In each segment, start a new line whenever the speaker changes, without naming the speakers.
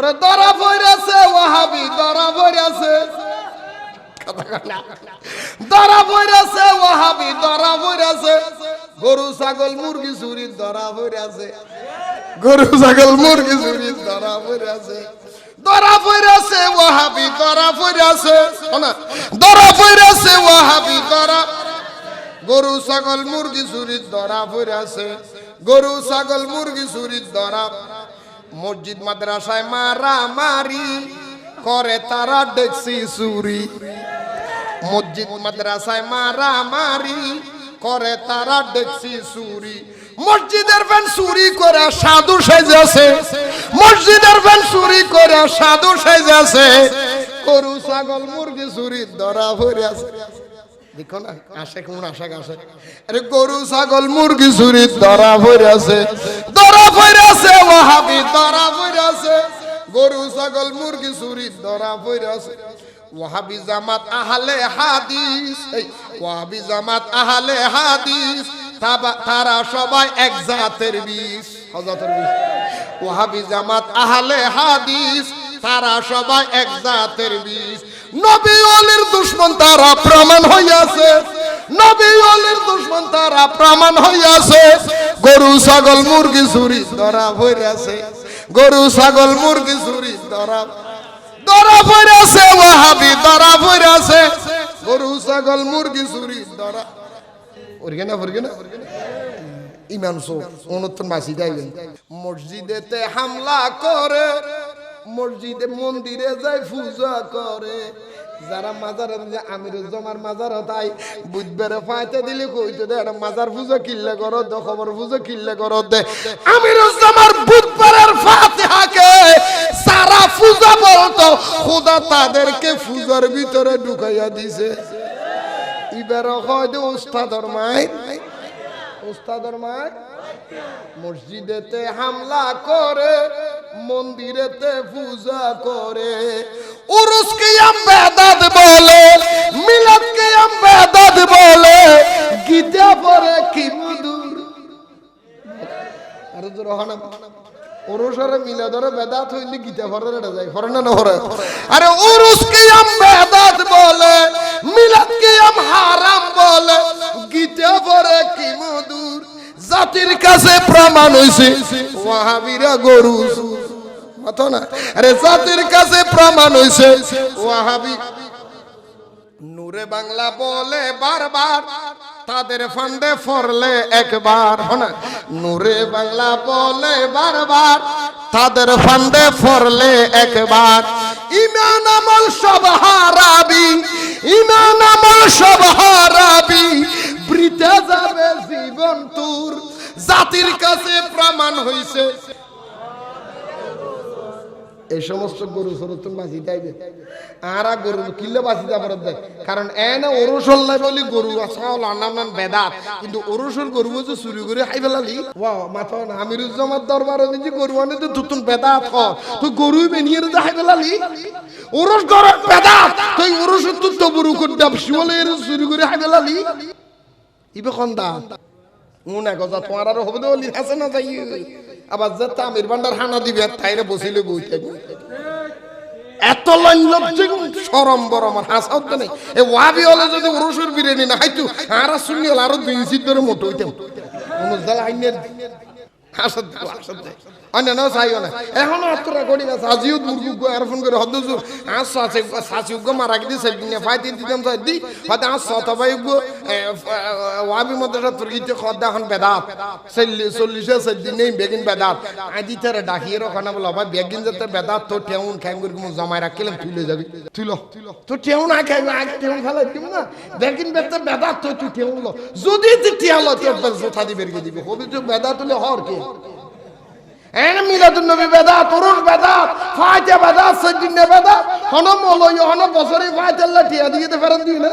ওরে ধরা পড়েছে ওয়াহাবি ধরা পড়েছে ধরা পড়েছে ওয়াহাবি ধরা পড়েছে গরু, ছাগল, মুরগি, চুরি ধরা পড়েছে গরু, ছাগল, মুরগি, চুরি ধরা পড়েছে ধরা পড়েছে ওয়াহাবি ধরা পড়েছে শোনা ধরা পড়েছে ওয়াহাবি ধরা গরু, ছাগল, মুরগি চুরির ধরা পড়েছে গরু, ছাগল, মুরগি চুরির ধরা মসজিদ মাদ্রাসায় মারা মারি করে তারা দেখছি চুরি। মসজিদ মাদ্রাসায় মারা মারি করে তারা দেখছি চুরি। মসজিদের ফ্যান চুরি করে সাধু সেজেছে মসজিদের ফ্যান চুরি করে সাধু সেজেছে গরু, ছাগল, মুরগি চুরি ধরা পড়ে আছে। দেখো না, আসে কোন আশা আসে। আরে গরু, ছাগল, মুরগি চুরি ধরা পড়ে আছে। ধরা আছে, ওয়াহাবি। ধরা পড়ে আছে। গরু, ছাগল, মুরগি চুরি ধরা পড়ে আছে। ওয়াহাবি জামাত আহলে হাদিস ওয়াহাবি জামাত আহলে হাদিস তারা সবাই এক জাতের বিষ হজাতের বিষ ওয়াহাবি জামাত আহলে হাদিস, তারা সবাই এক জাতের নবী দুশ্মন তারা প্রমাণ হইয়াছে। নবী অলির দুশ্মন তারা প্রমাণ হইয়াছে। গরু, ছাগল, মুরগি চুরি ধরা হইয়াছে গরু, ছাগল, মুরগি চুরি ধরা ধরা পড়েছে, ওয়াহাবি ধরা গরু, ছাগল, মুরগি চুরি ধরা ওরগে না ওরগে না? ইমান সো অনতন মাসি যাইবেন। মসজিদেতে হামলা করে, মসজিদে মন্দিরে যায় পূজা করে। যারা মাজার আমির জমার মাজার তাই বুধবারে ফাইতে দিলে কইতে দে মাজার পূজা কিল্লে করো দে, খবর পূজা কিল্লে করো দে। আমির জমার বুধবারের ফাতিহাকে সারা পূজা বলতো, খোদা তাদেরকে পূজার ভিতরে ঢুকাইয়া দিছে। এবার হয়তো উস্তাদর মায়ের উস্তাদর মায়ের মসজিদেতে হামলা করে, মন্দিরেতে পূজা করে। উরুসকে বেদাত বলে, মিলাদকে বেদাত বলে, গীতা পরে বেদাত পরে যায় পরে না হরে আরে উরুসকে বেদাত হারাম বলে, গীতা পরে কি মধুর। জাতির কাছে প্রমাণ হইছে, ওয়াহাবিরা গরু মাথা না আরে জাতির কাছে প্রমাণ নূরে বাংলা বলে বারবার, তাদের ফান্ডে ফরলে একবার। হনা নূরে বাংলা বলে বারবার, তাদের ফান্ডে ফরলে একবার। ইমান আমল সব হারাবি, ইমান আমল সব হারাবি, বৃথা যাবে জীবন তোর। জাতির কাছে প্রমাণ হইছে এই সমস্ত গরু সরতুন বাঁচি যাইবে। আরা গরু কিল্লে বাঁচি যাবার দেয় কারণ এনে ওরসল নাই বলি গরু আসাল নাম বেদাত। কিন্তু ওরসল গরু যে চুরি করে খাই ফেলালি। ওয়া মাথা আমিরুজ্জামার দরবার যে গরু আনে তো তুতুন বেদাত হ, তুই গরুই বেনিয়ে যে খাই ফেলালি। ওরস গরু বেদাত, তুই ওরস তুই তো বড় করে ডাব শিবলে চুরি করে খাই ফেলালি। ইবে খন্দা উনা গজা তোমার আর হবে না যাই। আবার যে তামির ভান্ডার হানা দিবে তাইরে বসিলে বই এত লজ্জে সরম হতো নেই এ ওয়াবি হলে যদি ওরসুর বিরিয়ানি না হাইতু আর শুনি হলে আরও দুই ইঞ্চির ধরে মোটো হইতাম অনুজাল না আর ফোন ওয়াবি মধ্যে তোর গিতে খদ্দা এখন বেদাত। চল্লিশে সেদিন নেই বেগিন বেদাত। আদি তারে ডাকিয়ে রখানা বলো ভাই বেগিন যেতে বেদাত তো টেউন খাইম করে জমায় রাখলাম তুলে যাবি। তুইল তো টেউন আই খাইম আগে টেউন ফেলাই দিব না। বেগিন বেতে বেদাত তো তুই টেউন লো। যদি তুই টিয়াল তোর জোথা দিবে দিবি। হবি তো বেদাত তুলে হর কে? এন মিলাদুন নবী বেদাত তুরুস বেদাত ফাইতে বেদাত সজিন বেদাত হন মলয় হন বছরে ফাইতে টিয়া দিয়ে ফেরত দিই না।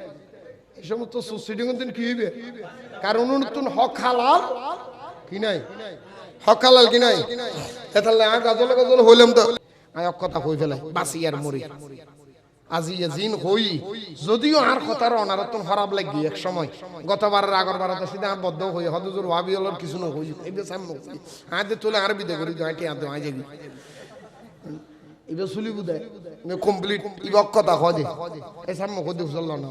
সমস্ত সুসিডিং উত্তন কি হইবে? কারণ উত্তন হক হালাল কি নাই? হক হালাল কি নাই? হইলাম তো। কথা কই ফেলাই বাসি আর মরি। আজি জিন হই, যদিও আর কথার অনারতন খারাপ লাগি এক সময়। গতবারের আগর বারতে সিধা বদ্ধ হই, হদুজুর হলর কিছু ন হই। এই আমি আদে তোলে আর বিদে করি আইটি আদে আই যাবি। ইবে সুলি কমপ্লিট ইবক কথা খদে এই সাম খদে ফুসল্লা না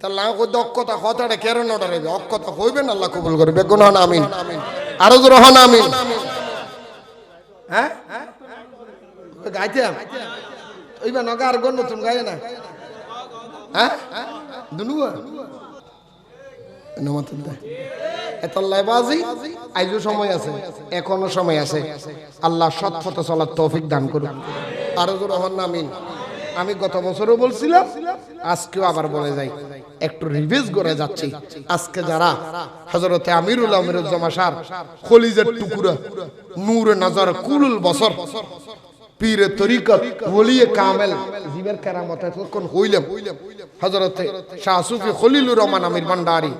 তা লা খদ কথা কথাটা কেন নডারে অক কথা কইবে না আল্লাহ কবুল করবে আমিন আরও জোর হন আমিন হ্যাঁ গাইতে ওইবা নগা আর নতুন গায়ে না হ্যাঁ দুনুয়া সময় আছে এখনও সময় আছে আল্লাহ সৎ পথে চলার তৌফিক দান করুন আরও জোর হন আমিন। আমি গত বছরও বলছিলাম, আজকেও আবার বলে যাই। একটু রিভিজ করে যাচ্ছি। আজকে যারা হজরতে আমিরুল আমিরুজ্জামা সার, খলিজের টুকুরা, নূর নজর কুলুল বছর পীরে তরিকত, ওলিয়ে কামেল, জীবের কেরামত এতক্ষণ হইলাম। হজরতে শাহ সুফি খলিলুর রহমান আমির ভান্ডারি।